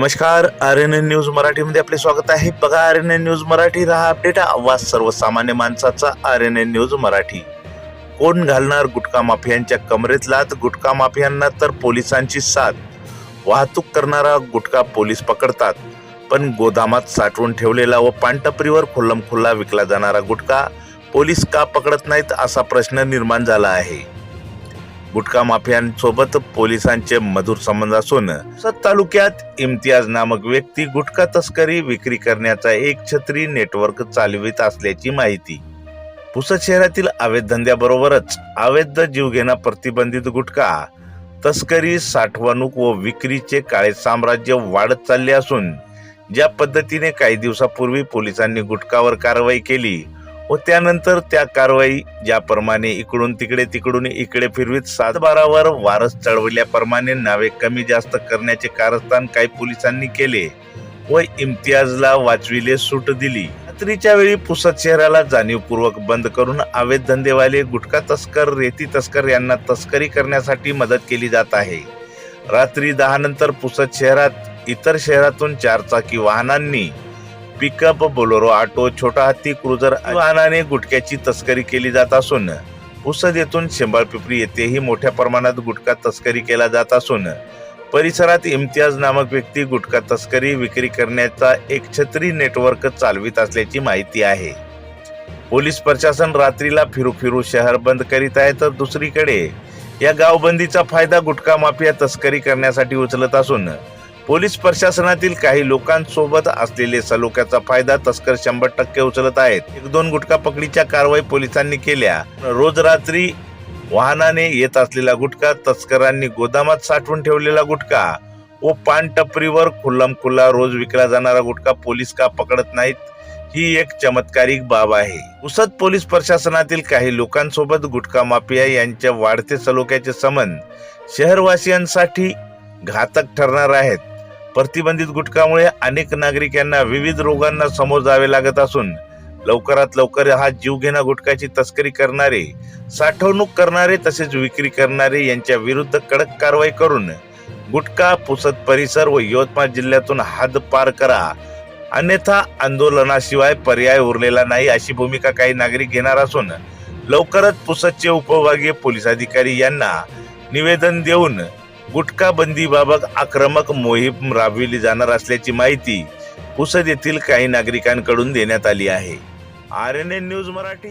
नमस्कार R N N news मराठीमध्ये आपले स्वागत आहे. बघा R N N news Marathi रहा अपडेट आवाज सर्वसामान्य माणसाचा R N N news Marathi. कोण घालणार गुटखा माफियांच्या कमरेतलात गुटखा माफियांना तर पोलिसांची साथ. वाहतूक करणारा गुटखा पोलीस पकडतात. पण गोदामात साठवून ठेवलेला व पानटपरीवर खुल्लम खुल्ला विकला जाणारा गुटखा पोलीस का पकडत नाहीत असा प्रश्न निर्माण झाला आहे. गुटखा माफियांसोबत पोलिसांचे मधुर संबंध असून सत तालुक्यात इम्तियाज नामक व्यक्ती गुटखा तस्करी विक्री करण्याचा एक छत्री नेटवर्क चालवित असल्याची माहिती. पुसद शहरातील अवैध धंद्याबरोबरच अवैध जीवघेणा प्रतिबंधित गुटखा तस्करी साठवणूक व विक्रीचे काळे साम्राज्य वाढत चालले असून ज्या पद्धतीने काही दिवसापूर्वी पोलिसांनी गुटखावर कारवाई केली व त्यानंतर त्या कारवाई ज्याप्रमाणे इकडून तिकडे तिकडून इकडे फिरवीत सातबारावर वारस चढवल्याप्रमाणे नावे कमी जास्त करण्याचे कारस्थान काही पोलिसांनी केले व इम्तियाजला वाचविले सूट दिली. रात्रीच्या वेळी पुसद शहराला जाणीवपूर्वक बंद करून अवैध धंदेवाले गुटखा तस्कर रेती तस्कर यांना तस्करी करण्यासाठी मदत केली जात आहे. रात्री दहा नंतर पुसद शहरात इतर शहरातून चारचाकी वाहनांनी पिकअप बोलोरो ऑटो छोटा हत्ती क्रुझर वाहनाने गुटख्याची तस्करी केली जात असून उसद येथून शेंबाळपिपरी येथेही मोठ्या प्रमाणात गुटखा तस्करी केला जात असून परिसरात इम्तियाज नामक व्यक्ती गुटखा तस्करी विक्री करण्याचा एक छत्री नेटवर्क चालवित असल्याची माहिती आहे. पोलीस प्रशासन रात्रीला फिरू फिरू शहर बंद करीत आहे तर दुसरीकडे या गावबंदीचा फायदा गुटखा माफिया तस्करी करण्यासाठी उचलत असून पोलीस प्रशासनातील काही लोकांसोबत असलेले सलोख्याचा फायदा तस्कर शंभर टक्के उचलत आहेत. एक दोन गुटखा पकडीच्या कारवाई पोलिसांनी केल्या. रोज रात्री वाहनाने येत असलेला गुटखा तस्करांनी गोदामात साठवून ठेवलेला गुटखा व पानटपरीवर खुल्लम खुल्ला रोज विकला जाणारा गुटखा पोलीस का पकडत नाहीत ही एक चमत्कारिक बाब आहे. उसद पोलीस प्रशासनातील काही लोकांसोबत गुटखा माफिया यांच्या वाढते सलोख्याचे संबंध शहरवासियांसाठी घातक ठरणार आहेत. प्रतिबंधित गुटखामुळे अनेक नागरिकांना विविध रोगांना समोर जावे लागत असून लवकरात लवकर हा जीवघेणा गुटखाची तस्करी करणारे साठवणूक करणारे तसेच विक्री करणारे यांच्या विरुद्ध कडक कारवाई करून गुटखा पुसद परिसर व यवतमाळ जिल्ह्यातून हद पार करा. अन्यथा आंदोलनाशिवाय पर्याय उरलेला नाही अशी भूमिका काही नागरिक घेणार असून लवकरच पुसदचे उपविभागीय पोलीस अधिकारी यांना निवेदन देऊन गुटखा बंदीबाबत आक्रमक मोहीम राबविली जाणार असल्याची माहिती पुसद येथील काही नागरिकांकडून देण्यात आली आहे. R N N news Marathi.